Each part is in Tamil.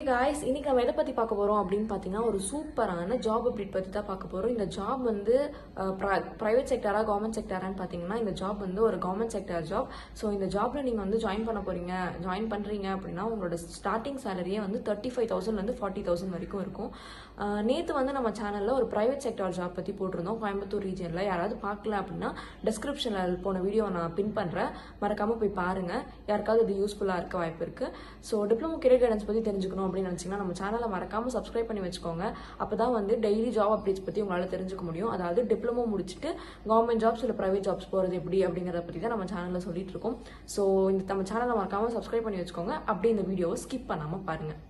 காய்ஸ் இன்னைக்கு நம்ம எதை பற்றி பார்க்க போகிறோம் அப்படின்னு பார்த்தீங்கன்னா ஒரு சூப்பரான ஜாப் அப்டேட் பற்றி தான் பார்க்க போகிறோம் இந்த ஜாப் வந்து ப்ரைவேட் செக்டரா கவர்மெண்ட் செக்டரான்னு பார்த்தீங்கன்னா இந்த ஜாப் வந்து ஒரு கவர்மெண்ட் செக்டர் ஜாப் ஸோ இந்த ஜாப்ல நீங்கள் வந்து ஜாயின் பண்ண போறீங்க ஜாயின் பண்ணுறீங்க அப்படின்னா உங்களோட ஸ்டார்டிங் சேலரியே வந்து தேர்ட்டி ஃபைவ் தௌசண்ட்லேருந்து ஃபார்ட்டி தௌசண்ட் வரைக்கும் இருக்கும். நேற்று வந்து நம்ம சேனலில் ஒரு ப்ரைவேட் செக்டர் ஜாப் பற்றி போட்டிருந்தோம். கோயம்புத்தூர் ரீஜனில் யாராவது பார்க்கல அப்படின்னா டிஸ்கிரிப்ஷனில் போன வீடியோ நான் பின் பண்ணுறேன் மறக்காமல் போய் பாருங்கள் யாருக்காவது இது யூஸ்ஃபுல்லாக இருக்க வாய்ப்பு இருக்குது ஸோ டிப்ளமோ கெரியர் கைடன்ஸ் பற்றி தெரிஞ்சுக்கணும் அப்படின்னு நினச்சிங்கன்னா நம்ம சேனலை மறக்காமல் சப்ஸ்கிரைப் பண்ணி வச்சுக்கோங்க. அப்போ தான் வந்து டெய்லி ஜாப் அப்டேட்ஸ் பற்றி உங்களால் தெரிஞ்சுக்க முடியும். அதாவது டிப்ளமோ முடிச்சுட்டு கவர்மெண்ட் ஜாப்ஸ் இல்லை ப்ரைவேட் ஜாப்ஸ் போகிறது எப்படி அப்படிங்கிறத பற்றி தான் நம்ம சேனலில் சொல்லிட்டு இருக்கோம். ஸோ இந்த நம்ம சேனலை மறக்காமல் சப்ஸ்கிரைப் பண்ணி வச்சுக்கோங்க. அப்படி இந்த வீடியோவை ஸ்கிப் பண்ணாமல் பாருங்கள்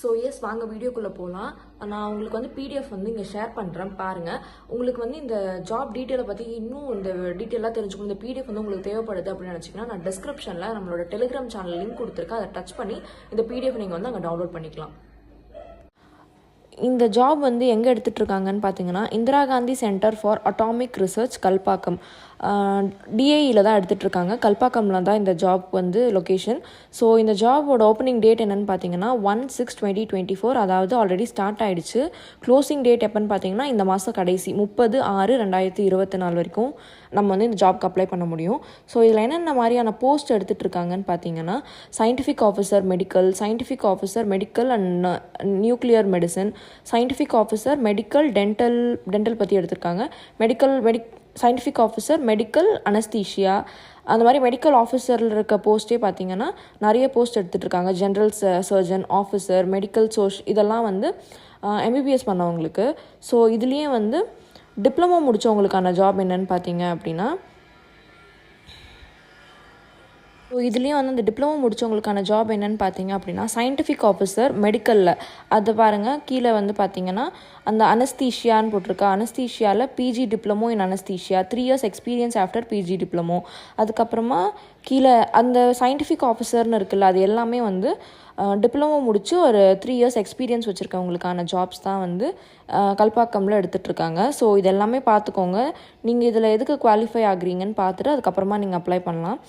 ஸோ எஸ் வாங்க வீடியோக்குள்ளே போகலாம் நான் உங்களுக்கு வந்து பிடிஎஃப் வந்து இங்கே ஷேர் பண்ணுறேன் பாருங்கள் உங்களுக்கு வந்து இந்த ஜாப் டீட்டெயிலை பற்றி இன்னும் இந்த டீட்டெயிலாக தெரிஞ்சுக்கணும். இந்த பிடிஎஃப் வந்து உங்களுக்கு தேவைப்படுது அப்படின்னு நினச்சிங்கன்னா நான் டிஸ்கிரிப்ஷனில் நம்மளோட டெலிகிராம் சேனல் லிங்க் கொடுத்துருக்கேன். அதை டச் பண்ணி இந்த பிடிஎஃப் நீங்கள் வந்து அங்கே டவுன்லோட் பண்ணிக்கலாம். இந்த ஜாப் வந்து எங்கே எடுத்துகிட்டுருக்காங்கன்னு பார்த்தீங்கன்னா Indira Gandhi centre for atomic research Kalpakkam. டிஏஇயில் தான் எடுத்துகிட்டு கல்பாக்கமில் தான் இந்த ஜாப் வந்து லொக்கேஷன் ஸோ இந்த ஜாபோட ஓப்பனிங் டேட் என்னென்னு பார்த்தீங்கன்னா one six twenty twenty four அதாவது ஆல்ரெடி ஸ்டார்ட் ஆகிடுச்சு க்ளோசிங் டேட் எப்போன்னு பார்த்தீங்கன்னா இந்த மாதம் கடைசி முப்பது ஆறு ரெண்டாயிரத்தி இருபத்தி நாலு வரைக்கும் நம்ம வந்து இந்த ஜாப்க்கு அப்ளை பண்ண முடியும். ஸோ இதில் என்னென்ன மாதிரியான போஸ்ட் எடுத்துகிட்டு இருக்காங்கன்னு பார்த்தீங்கன்னா scientific officer medical scientific officer medical and nuclear medicine scientific officer medical dental dental பற்றி எடுத்திருக்காங்க. Medical medic scientific officer medical anaesthesia அந்த மாதிரி மெடிக்கல் ஆஃபீஸரில் இருக்க போஸ்ட்டே பார்த்தீங்கன்னா நிறைய போஸ்ட் எடுத்துகிட்டு இருக்காங்க ஜென்ரல் சர்ஜன் ஆஃபீஸர் மெடிக்கல் சோஷ் இதெல்லாம் வந்து எம்பிபிஎஸ் பண்ணவங்களுக்கு. ஸோ இதுலேயே வந்து டிப்ளமோ முடித்தவங்களுக்கான ஜாப் என்னன்னு பார்த்தீங்க அப்படின்னா ஸோ இதுலேயும் வந்து அந்த டிப்ளமோ முடித்தவங்களுக்கான ஜாப் என்னென்னு பார்த்தீங்க அப்படின்னா சயின்டிஃபிக் ஆஃபீஸர் மெடிக்கலில் அது பாருங்கள் கீழே வந்து பார்த்தீங்கன்னா அந்த அனஸ்தீஷியான்னு போட்டிருக்கா. அனஸ்தீஷியாவில் PG diploma in anaesthesia three years experience after PG diploma அதுக்கப்புறமா கீழே அந்த சயின்டிஃபிக் ஆஃபீஸர்னு இருக்குல்ல அது எல்லாமே வந்து டிப்ளமோ முடித்து ஒரு த்ரீ இயர்ஸ் எக்ஸ்பீரியன்ஸ் வச்சுருக்கவங்களுக்கான ஜாப்ஸ் தான் வந்து கல்பாக்கமில் எடுத்துகிட்ருக்காங்க ஸோ இது எல்லாமே பார்த்துக்கோங்க நீங்கள் இதில் எதுக்கு குவாலிஃபை ஆகுறீங்கன்னு பார்த்துட்டு அதுக்கப்புறமா நீங்கள் அப்ளை பண்ணலாம்.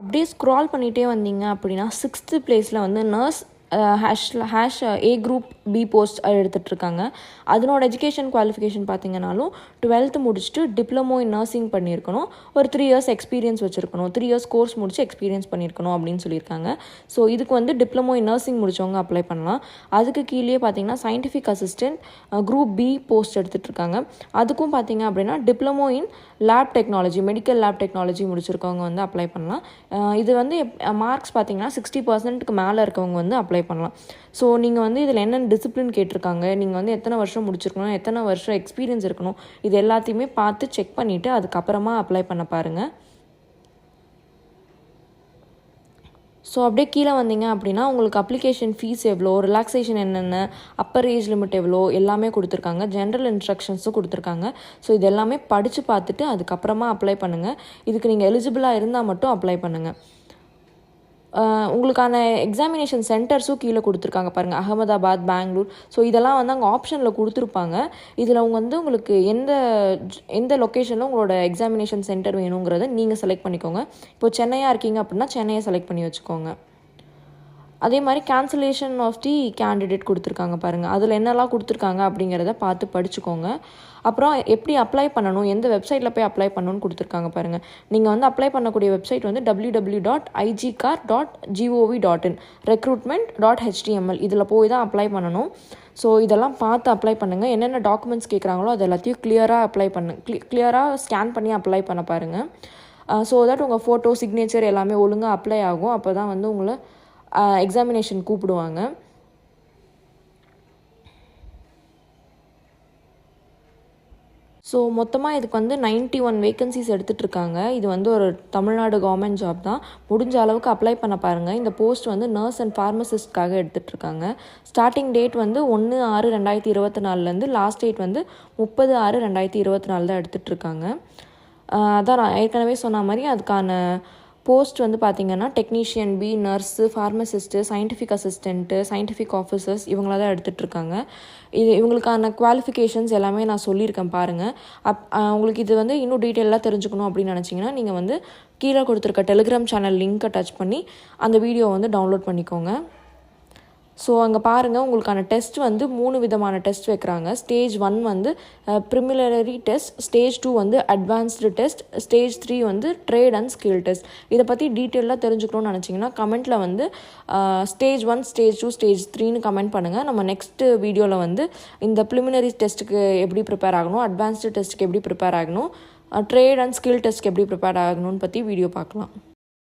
அப்படியே ஸ்க்ரால் பண்ணிகிட்டே வந்தீங்க அப்படின்னா சிக்ஸ்த்து பிளேஸில் வந்து நர்ஸ் ஹேஷில் ஹேஷ் ஏ குரூப் பி போஸ்ட் எடுத்துகிட்ருக்காங்க அதனோட எஜுகேஷன் குவாலிஃபிகேஷன் பார்த்தீங்கனாலும் டுவெல்த்து முடிச்சுட்டு டிப்ளமோ இன் நர்சிங் பண்ணியிருக்கணும் ஒரு த்ரீ இயர்ஸ் எக்ஸ்பீரியன்ஸ் வச்சுருக்கணும். த்ரீ இயர்ஸ் கோர்ஸ் முடிச்சு எக்ஸ்பீரியன்ஸ் பண்ணியிருக்கணும் அப்படின்னு சொல்லியிருக்காங்க. ஸோ இதுக்கு வந்து டிப்ளமோ இன் நர்சிங் முடித்தவங்க அப்ளை பண்ணலாம். அதுக்கு கீழே பார்த்தீங்கன்னா scientific assistant group B post எடுத்துகிட்ருக்காங்க அதுக்கும் பார்த்தீங்க அப்படின்னா diploma in lab technology medical lab technology முடிச்சிருக்கவங்க வந்து அப்ளை பண்ணலாம். இது வந்து மார்க்ஸ் பார்த்தீங்கன்னா சிக்ஸ்டி பர்சன்ட்டுக்கு மேலே இருக்கவங்க வந்து அப்ளை பண்ணலாம். ஸோ நீங்கள் வந்து இதில் என்னென்ன டிசிப்ளின் கேட்டிருக்காங்க? நீங்கள் வந்து எத்தனை வருஷம் முடிச்சிருக்கணும்? எத்தனை வருஷம் எக்ஸ்பீரியன்ஸ் இருக்கணும்? இது எல்லாத்தையுமே பார்த்து செக் பண்ணிவிட்டு அதுக்கப்புறமா அப்ளை பண்ண பாருங்கள் ஸோ அப்படியே கீழே வந்தீங்க அப்படின்னா உங்களுக்கு அப்ளிகேஷன் ஃபீஸ் எவ்வளோ? ரிலாக்ஸேஷன் என்னென்ன? அப்பர் ஏஜ் லிமிட் எவ்வளோ? எல்லாமே கொடுத்துருக்காங்க. ஜென்ரல் இன்ஸ்ட்ரக்ஷன்ஸும் கொடுத்துருக்காங்க. ஸோ இது எல்லாமே படித்து பார்த்துட்டு அதுக்கப்புறமா அப்ளை பண்ணுங்கள் இதுக்கு நீங்கள் எலிஜிபிளாக இருந்தால் மட்டும் அப்ளை பண்ணுங்கள் உங்களுக்கான எக்ஸாமினேஷன் சென்டர்ஸும் கீழே கொடுத்துருக்காங்க பாருங்கள் அகமதாபாத் பெங்களூர். ஸோ இதெல்லாம் வந்து அங்கே ஆப்ஷனில் கொடுத்துருப்பாங்க. இதில் அவங்க வந்து உங்களுக்கு எந்த எந்த லொக்கேஷனில் உங்களோட எக்ஸாமினேஷன் சென்டர் வேணுங்கிறத நீங்கள் செலக்ட் பண்ணிக்கோங்க. இப்போ சென்னையாக இருக்கீங்க அப்படின்னா சென்னையை செலக்ட் பண்ணி வச்சுக்கோங்க. அதே மாதிரி கேன்சலேஷன் ஆஃப் தி கேண்டிடேட் கொடுத்துருக்காங்க பாருங்கள் அதில் என்னெல்லாம் கொடுத்துருக்காங்க அப்படிங்கிறத பார்த்து படிச்சுக்கோங்க. அப்புறம் எப்படி அப்ளை பண்ணணும்? எந்த வெப்சைட்டில் போய் அப்ளை பண்ணணும்னு கொடுத்துருக்காங்க பாருங்கள் நீங்கள் வந்து அப்ளை பண்ணக்கூடிய வெப்சைட் வந்து W W dot IG car dot GOV dot in recruitment dot HTML இதில் போய் தான் அப்ளை பண்ணணும். ஸோ இதெல்லாம் பார்த்து அப்ளை பண்ணுங்கள் என்னென்ன டாக்குமெண்ட்ஸ் கேட்குறாங்களோ அது எல்லாத்தையும் கிளியராக அப்ளை பண்ணு க்ளி கிளியராக ஸ்கேன் பண்ணி அப்ளை பண்ண பாருங்கள் ஸோ தட் உங்கள் ஃபோட்டோ சிக்னேச்சர் எல்லாமே ஒழுங்காக அப்ளை ஆகும். அப்போ தான் வந்து உங்களை எக்ஸாமினேஷன் கூப்பிடுவாங்க. ஸோ மொத்தமாக இதுக்கு வந்து நைன்ட்டி ஒன் வேக்கன்சிஸ் எடுத்துகிட்ருக்காங்க இது வந்து ஒரு தமிழ்நாடு கவர்மெண்ட் ஜாப் தான். முடிஞ்ச அளவுக்கு அப்ளை பண்ண பாருங்கள் இந்த போஸ்ட் வந்து நர்ஸ் அண்ட் ஃபார்மசிஸ்ட்காக எடுத்துகிட்ருக்காங்க ஸ்டார்டிங் டேட் வந்து ஒன்று ஆறு ரெண்டாயிரத்தி இருபத்தி நாலுலேருந்து லாஸ்ட் டேட் வந்து முப்பது ஆறு ரெண்டாயிரத்தி இருபத்தி நாலு தான் எடுத்துகிட்ருக்காங்க அதான் நான் ஏற்கனவே சொன்ன மாதிரி அதுக்கான போஸ்ட் வந்து பார்த்தீங்கன்னா technician B nurse pharmacist scientific assistant scientific officers இவங்கள தான் எடுத்துகிட்டு இருக்காங்க இது இவங்களுக்கான குவாலிஃபிகேஷன்ஸ் எல்லாமே நான் சொல்லியிருக்கேன் பாருங்கள் அப் உங்களுக்கு இது வந்து இன்னும் டீட்டெயிலாக தெரிஞ்சுக்கணும் அப்படின்னு நினச்சிங்கன்னா நீங்கள் வந்து கீழே கொடுத்துருக்க டெலிகிராம் சேனல் லிங்க்கை டச் பண்ணி அந்த வீடியோ வந்து டவுன்லோட் பண்ணிக்கோங்க. ஸோ அங்கே பாருங்கள் உங்களுக்கான டெஸ்ட் வந்து மூணு விதமான டெஸ்ட் வைக்கிறாங்க. ஸ்டேஜ் ஒன் வந்து ப்ரிமிலரி டெஸ்ட் ஸ்டேஜ் டூ வந்து அட்வான்ஸ்டு டெஸ்ட் ஸ்டேஜ் த்ரீ வந்து ட்ரேட் அண்ட் ஸ்கில் டெஸ்ட் இதை பற்றி டீட்டெயிலாக தெரிஞ்சுக்கணும்னு நினச்சிங்கன்னா கமெண்ட்டில் வந்து stage one stage two stage த்ரீன்னு கமெண்ட் பண்ணுங்கள் நம்ம நெக்ஸ்ட் வீடியோவில் வந்து இந்த ப்ரிமினரி டெஸ்ட்டுக்கு எப்படி ப்ரிப்பேர் ஆகணும் அட்வான்ஸ்டு டெஸ்ட்டுக்கு எப்படி ப்ரிப்பேர் ஆகணும் ட்ரேட் அண்ட் ஸ்கில் டெஸ்ட்க்கு எப்படி ப்ரிப்பேர் ஆகணும்னு பற்றி வீடியோ பார்க்கலாம்.